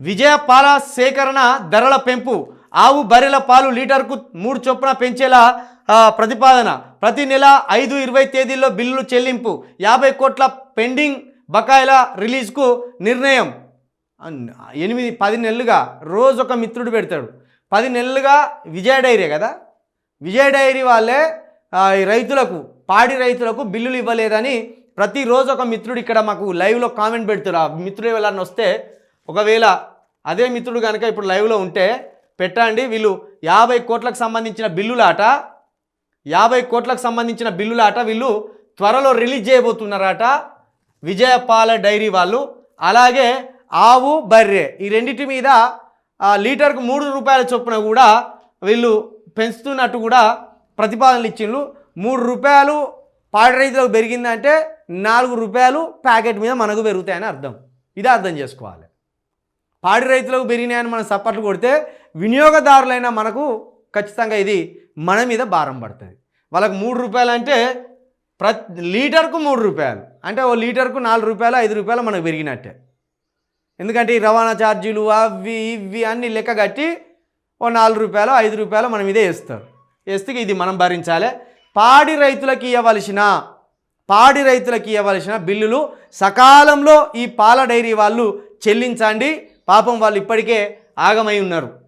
విజయ పాల సేకరణ ధరల పెంపు ఆవు బర్రెల పాలు లీటర్కు మూడు చొప్పున పెంచేలా ప్రతిపాదన. ప్రతి నెల ఐదు ఇరవై తేదీల్లో బిల్లులు చెల్లింపు యాభై కోట్ల పెండింగ్ బకాయిల రిలీజ్కు నిర్ణయం. ఎనిమిది పది నెలలుగా రోజు ఒక మిత్రుడు పెడతాడు. పది నెలలుగా విజయ డైరీ కదా? విజయ డైరీ వాళ్ళే రైతులకు పాడి రైతులకు బిల్లులు ఇవ్వలేదని ప్రతిరోజు ఒక మిత్రుడు ఇక్కడ మాకు లైవ్లో కామెంట్ పెడతాడు ఆ మిత్రుడు ఎవరన్నా వస్తే ఒకవేళ అదే మిత్రుడు కనుక ఇప్పుడు లైవ్లో ఉంటే పెట్టండి వీళ్ళు యాభై కోట్లకు సంబంధించిన బిల్లులాట యాభై కోట్లకు సంబంధించిన బిల్లులాట వీళ్ళు త్వరలో రిలీజ్ చేయబోతున్నారట. విజయపాల డైరీ వాళ్ళు అలాగే ఆవు బర్రె ఈ రెండింటి మీద లీటర్కు మూడు రూపాయల చొప్పున కూడా వీళ్ళు పెంచుతున్నట్టు కూడా ప్రతిపాదనలు ఇచ్చిండ్రు. మూడు రూపాయలు పాడి రైతులకు పెరిగిందంటే నాలుగు రూపాయలు ప్యాకెట్ మీద మనకు పెరుగుతాయని అర్థం. ఇది అర్థం చేసుకోవాలి. పాడి రైతులకు పెరిగినాయని మనం సప్పట్లు కొడితే వినియోగదారులైన మనకు ఖచ్చితంగా ఇది మన మీద భారం పడుతుంది. వాళ్ళకు మూడు రూపాయలు అంటే ప్రతి లీటర్కు మూడు రూపాయలు. అంటే ఓ లీటర్కు నాలుగు రూపాయలు ఐదు రూపాయలు మనకు పెరిగినట్టే. ఎందుకంటే ఈ రవాణా ఛార్జీలు అవి ఇవి అన్నీ లెక్క కట్టి ఓ నాలుగు రూపాయలు ఐదు రూపాయలు మనం ఇదే వేస్తారు. వేస్తే ఇది మనం భరించాలి. పాడి రైతులకి ఇవ్వవలసిన పాడి రైతులకి ఇవ్వవలసిన బిల్లులు సకాలంలో ఈ పాల డైరీ వాళ్ళు చెల్లించండి. పాపం వాళ్ళు ఇప్పటికే ఆగమై ఉన్నారు.